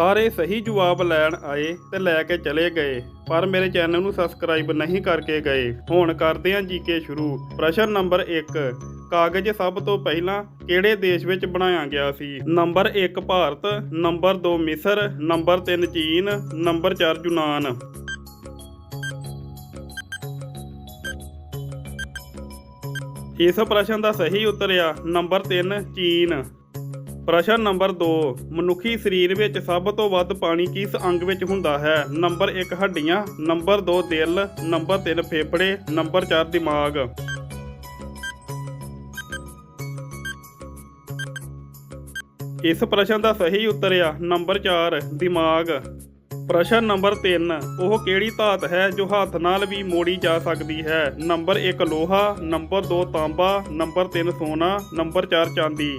ਸਾਰੇ ਸਹੀ ਜਵਾਬ ਲੈਣ ਆਏ ਤੇ ਲੈ ਕੇ ਚਲੇ ਗਏ, ਪਰ ਮੇਰੇ ਚੈਨਲ ਨੂੰ ਸਬਸਕ੍ਰਾਈਬ ਨਹੀਂ ਕਰਕੇ ਗਏ। ਹੁਣ ਕਰਦੇ ਹਾਂ ਜੀਕੇ ਸ਼ੁਰੂ। ਪ੍ਰਸ਼ਨ ਨੰਬਰ 1 ਕਾਗਜ਼ ਸਭ ਤੋਂ ਪਹਿਲਾਂ ਕਿਹੜੇ ਦੇਸ਼ ਵਿੱਚ ਬਣਾਇਆ ਗਿਆ ਸੀ? ਨੰਬਰ 1 ਭਾਰਤ। ਨੰਬਰ 2 ਮਿਸਰ। ਨੰਬਰ 3 ਚੀਨ। ਨੰਬਰ 4 ਯੂਨਾਨ। ਇਸ ਪ੍ਰਸ਼ਨ ਦਾ ਸਹੀ ਉੱਤਰ ਆ। ਨੰਬਰ 3 ਚੀਨ। ਪ੍ਰਸ਼ਨ ਨੰਬਰ 2 ਮਨੁੱਖੀ ਸਰੀਰ ਵਿੱਚ ਸਭ ਤੋਂ ਵੱਧ ਪਾਣੀ ਕਿਸ ਅੰਗ ਵਿੱਚ ਹੁੰਦਾ ਹੈ? ਨੰਬਰ 1 ਹੱਡੀਆਂ, ਨੰਬਰ 2 ਦਿਲ, ਨੰਬਰ 3 ਫੇਫੜੇ, ਨੰਬਰ 4 ਦਿਮਾਗ। ਇਸ ਪ੍ਰਸ਼ਨ ਦਾ ਸਹੀ ਉੱਤਰ ਆ, ਨੰਬਰ 4 ਦਿਮਾਗ। ਪ੍ਰਸ਼ਨ ਨੰਬਰ 3 ਉਹ ਕਿਹੜੀ ਧਾਤ ਹੈ ਜੋ ਹੱਥ ਨਾਲ ਵੀ ਮੋੜੀ ਜਾ ਸਕਦੀ ਹੈ? ਨੰਬਰ 1 ਲੋਹਾ, ਨੰਬਰ 2 ਤਾਂਬਾ, ਨੰਬਰ 3 ਸੋਨਾ, ਨੰਬਰ 4 ਚਾਂਦੀ।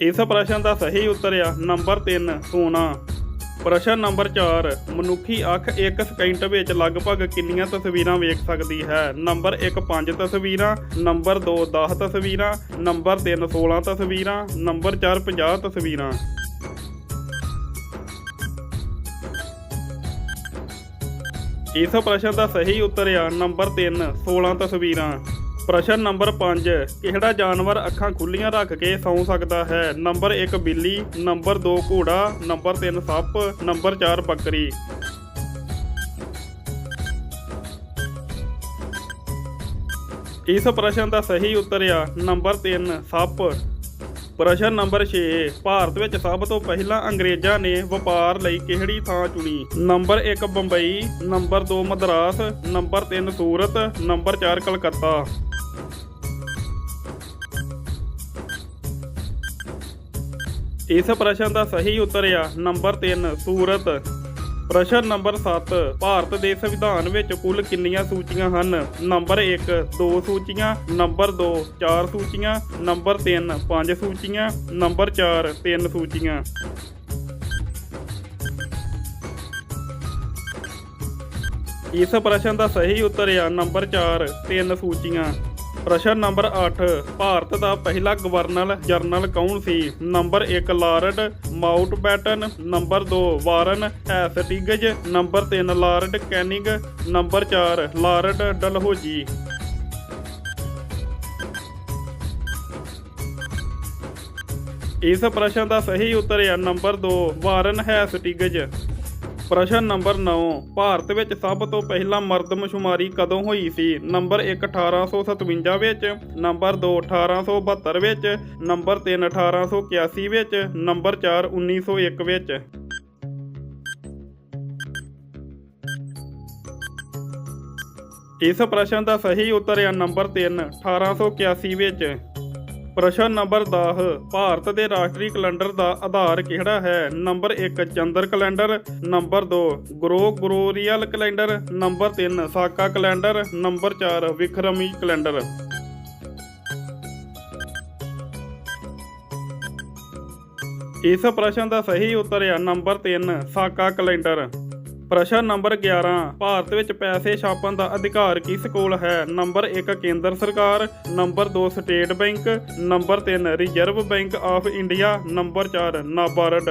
ਇਸ ਪ੍ਰਸ਼ਨ ਦਾ ਸਹੀ ਉੱਤਰ ਆ ਨੰਬਰ 3 ਸੋਨਾ। ਪ੍ਰਸ਼ਨ ਨੰਬਰ 4 ਮਨੁੱਖੀ ਅੱਖ 1 ਸਕਿੰਟ ਵਿੱਚ ਲਗਭਗ ਕਿੰਨੀਆਂ ਤਸਵੀਰਾਂ ਵੇਖ ਸਕਦੀ ਹੈ? ਨੰਬਰ 1 5 ਤਸਵੀਰਾਂ। ਨੰਬਰ 2 10 ਤਸਵੀਰਾਂ। ਨੰਬਰ 3 16 ਤਸਵੀਰਾਂ। ਨੰਬਰ 4 50 ਤਸਵੀਰਾਂ। ਇਸ ਪ੍ਰਸ਼ਨ ਦਾ ਸਹੀ ਉੱਤਰ ਆ ਨੰਬਰ 3 16 ਤਸਵੀਰਾਂ। ਪ੍ਰਸ਼ਨ ਨੰਬਰ 5 ਕਿਹੜਾ ਜਾਨਵਰ ਅੱਖਾਂ ਖੁੱਲੀਆਂ ਰੱਖ ਕੇ ਸੌਂ ਸਕਦਾ ਹੈ? ਨੰਬਰ 1 ਬਿੱਲੀ, ਨੰਬਰ 2 ਘੋੜਾ, ਨੰਬਰ 3 ਸੱਪ, ਨੰਬਰ 4 ਬੱਕਰੀ। ਇਸ ਪ੍ਰਸ਼ਨ ਦਾ ਸਹੀ ਉੱਤਰ ਆ, ਨੰਬਰ 3 ਸੱਪ। ਪ੍ਰਸ਼ਨ ਨੰਬਰ 6 ਭਾਰਤ ਵਿੱਚ ਸਭ ਤੋਂ ਪਹਿਲਾਂ ਅੰਗਰੇਜ਼ਾਂ ਨੇ ਵਪਾਰ ਲਈ ਕਿਹੜੀ ਥਾਂ ਚੁਣੀ? Number 1 Bombay, number 2 Madras, number 3 Surat, number 4 Calcutta. ਇਸ ਪ੍ਰਸ਼ਨ ਦਾ ਸਹੀ ਉੱਤਰ ਆ ਨੰਬਰ 3 ਸੂਰਤ। ਪ੍ਰਸ਼ਨ ਨੰਬਰ 7 ਭਾਰਤ ਦੇ ਸੰਵਿਧਾਨ ਵਿੱਚ ਕੁੱਲ ਕਿੰਨੀਆਂ ਸੂਚੀਆਂ ਹਨ? ਨੰਬਰ 1 2 ਸੂਚੀਆਂ। ਨੰਬਰ 2 4 ਸੂਚੀਆਂ। ਨੰਬਰ 3 5 ਸੂਚੀਆਂ। ਨੰਬਰ 4 3 ਸੂਚੀਆਂ। ਇਸ ਪ੍ਰਸ਼ਨ ਦਾ ਸਹੀ ਉੱਤਰ ਆ ਨੰਬਰ 4 3 ਸੂਚੀਆਂ। ਪ੍ਰਸ਼ਨ ਨੰਬਰ 8 ਭਾਰਤ ਦਾ ਪਹਿਲਾ ਗਵਰਨਰ ਜਨਰਲ ਕੌਣ ਸੀ? Number 1 Lord Mountbatten, number 2 Warren Hastings number 3 Lord Canning, number 4 Lord Dalhousie. ਇਸ ਪ੍ਰਸ਼ਨ ਦਾ ਸਹੀ ਉੱਤਰ ਹੈ ਨੰਬਰ 2 ਵਾਰਨ ਹੈਸਟਿਗਜ ਪ੍ਰਸ਼ਨ ਨੰਬਰ 9 ਭਾਰਤ ਵਿੱਚ ਸਭ ਤੋਂ ਪਹਿਲਾਂ ਮਰਦਮਸ਼ੁਮਾਰੀ ਕਦੋਂ ਹੋਈ ਸੀ? ਨੰਬਰ 1 1857 ਵਿੱਚ, ਨੰਬਰ 2 1872 ਵਿੱਚ, ਨੰਬਰ 3 1881 ਵਿੱਚ, ਨੰਬਰ 4 1901 ਵਿੱਚ। ਇਸ ਪ੍ਰਸ਼ਨ ਦਾ ਸਹੀ ਉੱਤਰ ਹੈ ਨੰਬਰ 3 1881 ਵਿੱਚ। ਪ੍ਰਸ਼ਨ ਨੰਬਰ 10 ਭਾਰਤ ਦੇ ਰਾਸ਼ਟਰੀ ਕੈਲੰਡਰ ਦਾ ਆਧਾਰ ਕਿਹੜਾ ਹੈ? ਨੰਬਰ 1 ਚੰਦਰ ਕੈਲੰਡਰ। ਨੰਬਰ 2 ਗ੍ਰੋ ਗ੍ਰੋਰੀਅਲ calendar. Number 3 Saka calendar. Number 4 Vikrami calendar. ਇਸ ਪ੍ਰਸ਼ਨ ਦਾ ਸਹੀ ਉੱਤਰ ਹੈ ਨੰਬਰ 3 ਸਾਕਾ ਕੈਲੰਡਰ। ਪ੍ਰਸ਼ਨ ਨੰਬਰ 11 ਭਾਰਤ ਵਿੱਚ ਪੈਸੇ ਛਾਪਣ ਦਾ ਅਧਿਕਾਰ ਕਿਸ ਕੋਲ ਹੈ? ਨੰਬਰ 1 ਕੇਂਦਰ ਸਰਕਾਰ, number 2 state bank, number 3 Reserve Bank of India, number 4 NABARD.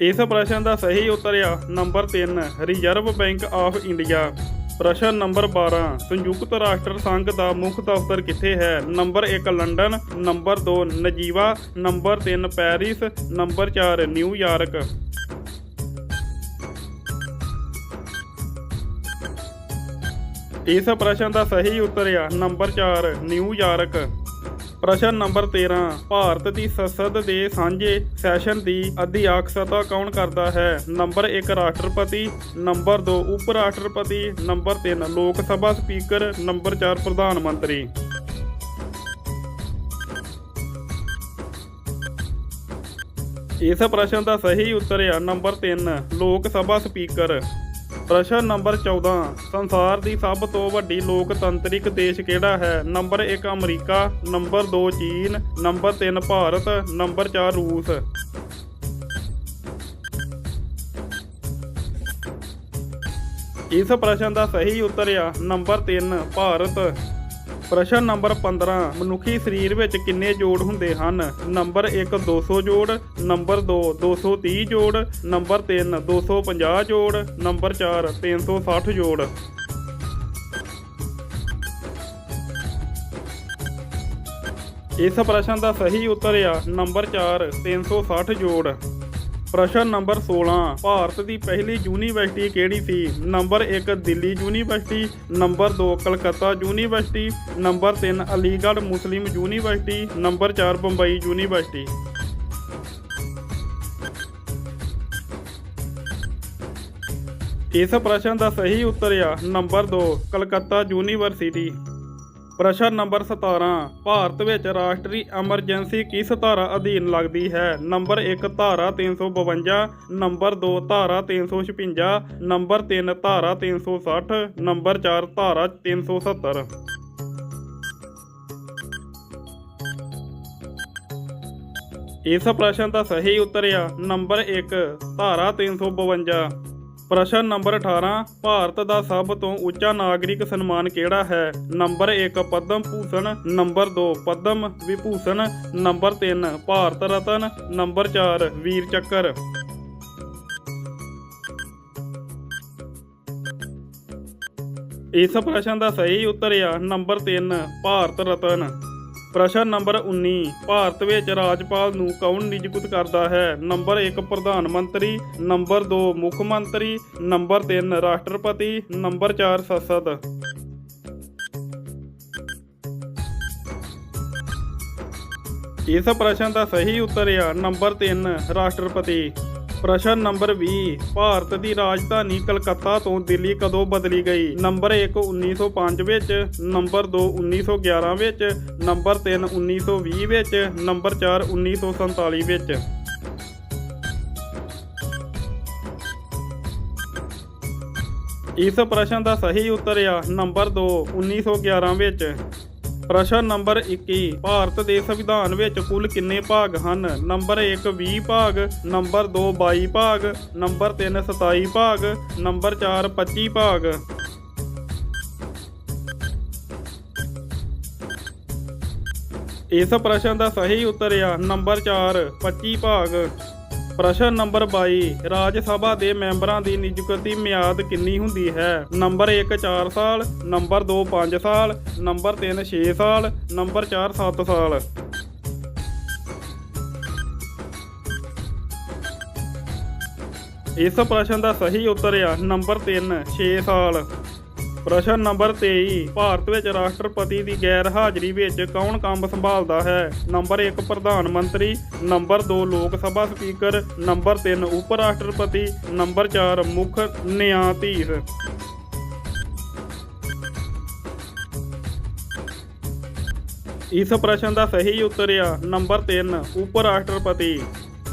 ਇਸ ਪ੍ਰਸ਼ਨ ਦਾ ਸਹੀ ਉੱਤਰ ਆ, number 3 Reserve Bank of India. ਪ੍ਰਸ਼ਨ ਨੰਬਰ 12 ਸੰਯੁਕਤ ਰਾਸ਼ਟਰ ਸੰਘ ਦਾ ਮੁੱਖ ਦਫ਼ਤਰ ਕਿੱਥੇ ਹੈ? Number 1 London. Number 2 ਨਜੀਵਾ। Number 3 Paris. Number 4 New York ਇਸ ਪ੍ਰਸ਼ਨ ਦਾ ਸਹੀ ਉੱਤਰ ਆ, ਨੰਬਰ 4 ਨਿਊਯਾਰਕ ਪ੍ਰਸ਼ਨ ਨੰਬਰ 13 ਭਾਰਤ ਦੀ ਸੰਸਦ ਦੇ ਸਾਂਝੇ ਸੈਸ਼ਨ ਦੀ ਅਧਿਆਕਸ਼ਤਾ ਕੌਣ ਕਰਦਾ ਹੈ? ਨੰਬਰ 1 ਰਾਸ਼ਟਰਪਤੀ, ਨੰਬਰ 2 ਉਪ ਰਾਸ਼ਟਰਪਤੀ ਨੰਬਰ 3 ਲੋਕ ਸਭਾ ਸਪੀਕਰ, ਨੰਬਰ 4 ਪ੍ਰਧਾਨ ਮੰਤਰੀ। ਇਸ ਪ੍ਰਸ਼ਨ ਦਾ ਸਹੀ ਉੱਤਰ ਆ ਨੰਬਰ 3 ਲੋਕ ਸਭਾ ਸਪੀਕਰ। ਪ੍ਰਸ਼ਨ ਨੰਬਰ 14 ਸੰਸਾਰ ਦੀ ਸਭ ਤੋਂ ਵੱਡੀ ਲੋਕਤੰਤਰਿਕ ਦੇਸ਼ ਕਿਹੜਾ ਹੈ? ਨੰਬਰ 1 ਅਮਰੀਕਾ, ਨੰਬਰ 2 ਚੀਨ, ਨੰਬਰ 3 ਭਾਰਤ, ਨੰਬਰ 4 ਰੂਸ। ਇਸ ਪ੍ਰਸ਼ਨ ਦਾ ਸਹੀ ਉੱਤਰ ਆ, ਨੰਬਰ 3 ਭਾਰਤ। ਪ੍ਰਸ਼ਨ ਨੰਬਰ 15 ਮਨੁੱਖੀ ਸਰੀਰ ਵਿੱਚ ਕਿੰਨੇ ਜੋੜ ਹੁੰਦੇ ਹਨ? ਨੰਬਰ 1 200 ਜੋੜ, ਨੰਬਰ 2 230 ਜੋੜ, ਨੰਬਰ 3 250 ਜੋੜ, ਨੰਬਰ 4 360 ਜੋੜ। ਇਸ ਪ੍ਰਸ਼ਨ ਦਾ ਸਹੀ ਉੱਤਰ ਆ, ਨੰਬਰ 4 360 ਜੋੜ। ਪ੍ਰਸ਼ਨ ਨੰਬਰ 16 ਭਾਰਤ ਦੀ ਪਹਿਲੀ ਯੂਨੀਵਰਸਿਟੀ ਕਿਹੜੀ ਸੀ? Number 1 Delhi University. Number 2 Calcutta University. Number 3 Aligarh Muslim University. Number 4 Bombay University. ਇਸ ਪ੍ਰਸ਼ਨ ਦਾ ਸਹੀ ਉੱਤਰ ਆ। Number 2 Calcutta University. ਪ੍ਰਸ਼ਨ ਨੰਬਰ 17 ਭਾਰਤ ਵਿੱਚ ਰਾਸ਼ਟਰੀ ਐਮਰਜੈਂਸੀ ਕਿਸ ਧਾਰਾ ਅਧੀਨ ਲੱਗਦੀ ਹੈ? ਨੰਬਰ 1 ਧਾਰਾ 352 ਨੰਬਰ 2 ਧਾਰਾ 356 ਨੰਬਰ 3 ਧਾਰਾ 360 ਨੰਬਰ 4 ਧਾਰਾ 370 ਇਸ ਪ੍ਰਸ਼ਨ ਦਾ ਸਹੀ ਉੱਤਰ ਆ। ਨੰਬਰ 1 ਧਾਰਾ 352 ਪ੍ਰਸ਼ਨ ਨੰਬਰ 18 ਭਾਰਤ ਦਾ ਸਭ ਤੋਂ ਉੱਚਾ ਨਾਗਰਿਕ ਸਨਮਾਨ ਕਿਹੜਾ ਹੈ? Number 1 Padma Bhushan. Number 2 Padma Vibhushan. Number 3 Bharat Ratna. Number 4 Vir Chakra. ਇਸ ਪ੍ਰਸ਼ਨ ਦਾ ਸਹੀ ਉੱਤਰ ਆ। ਨੰਬਰ 3 ਭਾਰਤ ਰਤਨ। ਪ੍ਰਸ਼ਨ ਨੰਬਰ 19 ਭਾਰਤ ਵਿੱਚ ਰਾਜਪਾਲ ਨੂੰ ਕੌਣ ਨਿਯੁਕਤ ਕਰਦਾ ਹੈ? ਨੰਬਰ 1 ਪ੍ਰਧਾਨ ਮੰਤਰੀ। ਨੰਬਰ 2 ਮੁੱਖ ਮੰਤਰੀ। ਨੰਬਰ 3 ਰਾਸ਼ਟਰਪਤੀ। ਨੰਬਰ 4 ਸੰਸਦ। ਇਸ ਪ੍ਰਸ਼ਨ ਦਾ ਸਹੀ ਉੱਤਰ ਆ ਨੰਬਰ 3 ਰਾਸ਼ਟਰਪਤੀ। ਪ੍ਰਸ਼ਨ ਨੰਬਰ 20 ਭਾਰਤ ਦੀ ਰਾਜਧਾਨੀ ਕਲਕੱਤਾ ਤੋਂ ਦਿੱਲੀ ਕਦੋਂ ਬਦਲੀ ਗਈ? ਨੰਬਰ 1 1905 ਵਿੱਚ, ਨੰਬਰ 2 1911 ਵਿੱਚ, ਨੰਬਰ 3 1920 ਵਿੱਚ, ਨੰਬਰ 4 1947 ਵਿੱਚ। ਇਸ ਪ੍ਰਸ਼ਨ ਦਾ ਸਹੀ ਉੱਤਰ ਆ, ਨੰਬਰ 2 1911 ਵਿੱਚ। ਪ੍ਰਸ਼ਨ ਨੰਬਰ 21 ਭਾਰਤ ਦੇ ਸੰਵਿਧਾਨ ਵਿੱਚ ਕੁੱਲ ਕਿੰਨੇ ਭਾਗ ਹਨ? ਨੰਬਰ 1 20 ਭਾਗ, ਨੰਬਰ 2 22 ਭਾਗ, ਨੰਬਰ 3 27 ਭਾਗ, ਨੰਬਰ 4 25 ਭਾਗ। ਇਸ ਪ੍ਰਸ਼ਨ ਦਾ ਸਹੀ ਉੱਤਰ ਆ, ਨੰਬਰ 4 25 ਭਾਗ। ਪ੍ਰਸ਼ਨ ਨੰਬਰ 22 ਰਾਜ ਸਭਾ ਦੇ ਮੈਂਬਰਾਂ ਦੀ ਨਿਯੁਕਤੀ ਮਿਆਦ ਕਿੰਨੀ ਹੁੰਦੀ ਹੈ? ਨੰਬਰ 1 4 ਸਾਲ, ਨੰਬਰ 2 5 ਸਾਲ, ਨੰਬਰ 3 6 ਸਾਲ, ਨੰਬਰ 4 7 ਸਾਲ। ਇਸ ਪ੍ਰਸ਼ਨ ਦਾ ਸਹੀ ਉੱਤਰ ਆ, ਨੰਬਰ 3 6 ਸਾਲ। ਪ੍ਰਸ਼ਨ ਨੰਬਰ 23 ਭਾਰਤ ਵਿੱਚ ਰਾਸ਼ਟਰਪਤੀ ਦੀ ਗੈਰ ਹਾਜ਼ਰੀ ਵਿੱਚ ਕੌਣ ਕੰਮ ਸੰਭਾਲਦਾ ਹੈ? ਨੰਬਰ 1 ਪ੍ਰਧਾਨ ਮੰਤਰੀ। ਨੰਬਰ 2 ਲੋਕ ਸਭਾ ਸਪੀਕਰ। ਨੰਬਰ 3 ਉਪ ਰਾਸ਼ਟਰਪਤੀ ਨੰਬਰ 4 ਮੁੱਖ ਨਿਆਂਧੀਸ਼ ਇਸ ਪ੍ਰਸ਼ਨ ਦਾ ਸਹੀ ਉੱਤਰ ਆ। ਨੰਬਰ 3 ਉਪ ਰਾਸ਼ਟਰਪਤੀ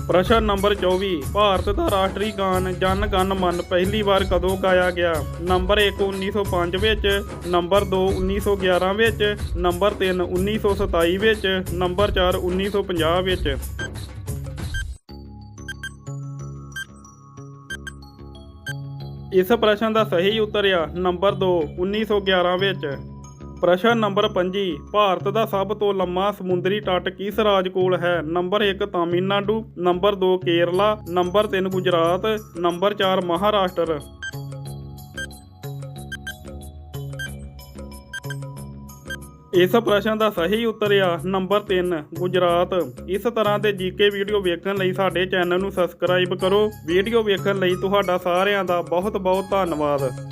ਪ੍ਰਸ਼ਨ ਨੰਬਰ 24 ਭਾਰਤ ਦਾ ਰਾਸ਼ਟਰੀ ਗਾਨ ਜਨ ਗਣ ਮਨ ਪਹਿਲੀ ਵਾਰ ਕਦੋਂ ਗਾਇਆ ਗਿਆ? ਨੰਬਰ 1 1905 ਵਿੱਚ, ਨੰਬਰ 2 1911 ਵਿੱਚ, ਨੰਬਰ 3 1927 ਵਿੱਚ, ਨੰਬਰ 4 1950 ਵਿੱਚ। ਇਸ ਪ੍ਰਸ਼ਨ ਦਾ ਸਹੀ ਉੱਤਰ ਆ, ਨੰਬਰ 2 1911 ਵਿੱਚ। ਪ੍ਰਸ਼ਨ ਨੰਬਰ 25 ਭਾਰਤ ਦਾ ਸਭ ਤੋਂ ਲੰਮਾ ਸਮੁੰਦਰੀ ਤੱਟ ਕਿਸ ਰਾਜ ਕੋਲ ਹੈ? Number 1 Tamil Nadu, number 2 Kerala, number 3 Gujarat, number 4 Maharashtra. ਇਸ ਪ੍ਰਸ਼ਨ ਦਾ ਸਹੀ ਉੱਤਰ ਆ, ਨੰਬਰ 3 ਗੁਜਰਾਤ। ਇਸ ਤਰ੍ਹਾਂ ਦੇ ਜੀਕੇ ਵੀਡੀਓ ਵੇਖਣ ਲਈ ਸਾਡੇ ਚੈਨਲ ਨੂੰ ਸਬਸਕ੍ਰਾਈਬ ਕਰੋ। ਵੀਡੀਓ ਵੇਖਣ ਲਈ ਤੁਹਾਡਾ ਸਾਰਿਆਂ ਦਾ ਬਹੁਤ ਬਹੁਤ ਧੰਨਵਾਦ।